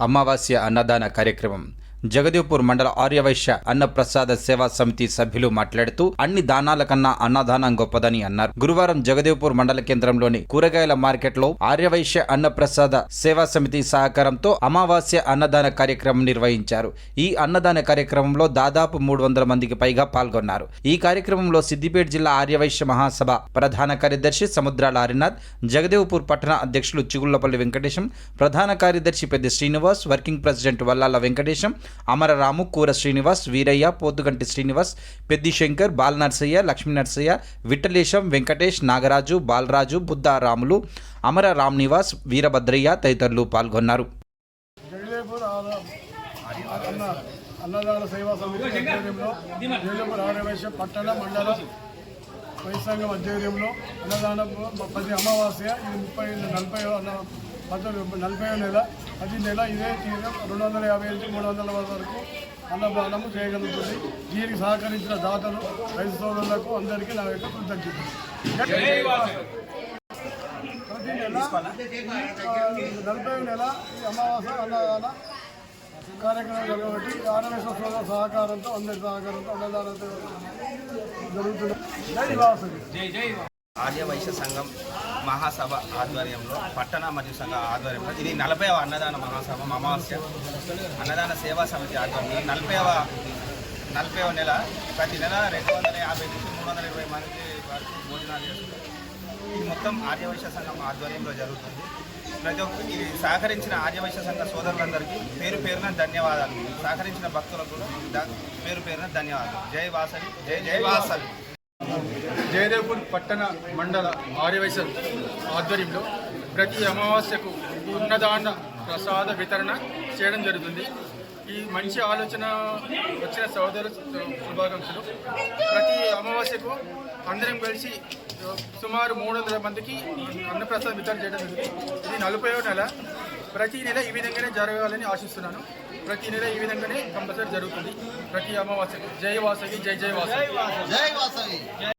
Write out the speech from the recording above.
అమావాస్య అన్నదాన కార్యక్రమం. జగదేవ్పూర్ మండల ఆర్యవైశ్య అన్నప్రసాద సేవా సమితి సభ్యులు మాట్లాడుతూ అన్ని దానాల కన్నా అన్నదానం గొప్పదని అన్నారు. గురువారం జగదేవ్పూర్ మండల కేంద్రంలోని కూరగాయల మార్కెట్లో ఆర్యవైశ్య అన్నప్రసాద సేవా సమితి సహకారంతో అమావాస్య అన్నదాన కార్యక్రమం నిర్వహించారు. ఈ అన్నదాన కార్యక్రమంలో దాదాపు మూడు వందల మందికి పైగా పాల్గొన్నారు. ఈ కార్యక్రమంలో సిద్దిపేట జిల్లా ఆర్యవైశ్య మహాసభ ప్రధాన కార్యదర్శి సముద్రాల హరినాథ్ జగదేవ్పూర్ పట్టణ అధ్యక్షులు చిగుళ్ళపల్లి వెంకటేశం ప్రధాన కార్యదర్శి పెద్ద శ్రీనివాస్ వర్కింగ్ ప్రెసిడెంట్ వల్లాల వెంకటేశం అమరరాము కూర శ్రీనివాస్ వీరయ్య పోతుగంటి శ్రీనివాస్ పెద్ది శంకర్ బాల నర్సయ్య లక్ష్మీ నర్సయ్య విఠలేశం వెంకటేష్ నాగరాజు బాలరాజు బుద్ధారాములు అమర రామ్ నివాస్ వీరభద్రయ్య తదితరులు పాల్గొన్నారు అన్నదాన సేవా సమితి ఆధ్వర్యంలో జగదేపూర్ ఆర్యవైశ్య పట్టణ మండల వైసంఘం ఆధ్వర్యంలో అన్నదానం ప్రతి అమావాస్య ఇది ముప్పై నలభై అన్న పంతొమ్మిది నలభై నెల ప్రతి నెల ఇదే రెండు వందల యాభై నుంచి మూడు వందల వరకు అన్నదానము చేయగలుగుతుంది. దీనికి సహకరించిన దాతలు రైతు సోదరులకు అందరికీ నా యొక్క కృతజ్ఞతలు. ప్రతి నెల నలభై నెల ఈ అమావాస అన్నదాన కార్యక్రమం జరగబట్టి ఆనవేశ్వర సోదర సహకారంతో అందరి సహకారంతో అన్నదానంతో జరుగుతుంది. జై వాసవి ఆర్యవైశ్య సంఘం మహాసభ ఆధ్వర్యంలో పట్టణ మరియు సంఘ ఆధ్వర్యంలో. ఇది నలభైవ అన్నదాన మహాసభ అమావాస్య. అన్నదాన సేవా సమితి ఆధ్వర్యంలో. నలభైవ నలభైవ నెల ప్రతి నెల రెండు వందల యాభై నుంచి మూడు వందల ఇరవై మంది వరకు భోజనాలు చేస్తున్నారు ఇది మొత్తం ఆర్యవైశ్య సంఘం ఆధ్వర్యంలో జరుగుతుంది. ప్రతి ఒక్క ఇది సహకరించిన ఆర్యవైశ్య సంఘ సోదరులందరికీ పేరు పేరున ధన్యవాదాలు. సహకరించిన భక్తులకు కూడా పేరు పేరున ధన్యవాదాలు. జై వాసవి జై జై వాసవి. జయదేవ్పూర్ పట్టణ మండల ఆర్యవైశ్య ఆధ్వర్యంలో ప్రతి అమావాస్యకు ఉన్నదాన ప్రసాద వితరణ చేయడం జరుగుతుంది. ఈ మంచి ఆలోచన వచ్చిన సోదరు శుభాకాంక్షలు. ప్రతి అమావాస్యకు అందరం కలిసి సుమారు మూడు వందల మందికి అన్నప్రసాదం వితరణ చేయడం జరుగుతుంది. ఇది నలభై నెల. ప్రతి నెల ఈ విధంగానే జరగాలని ఆశిస్తున్నాను. ప్రతి నెల ఈ విధంగానే కంపల్సరీ జరుగుతుంది. ప్రతి అమావాస్యకు. జై వాసవి జై జై వాసవి.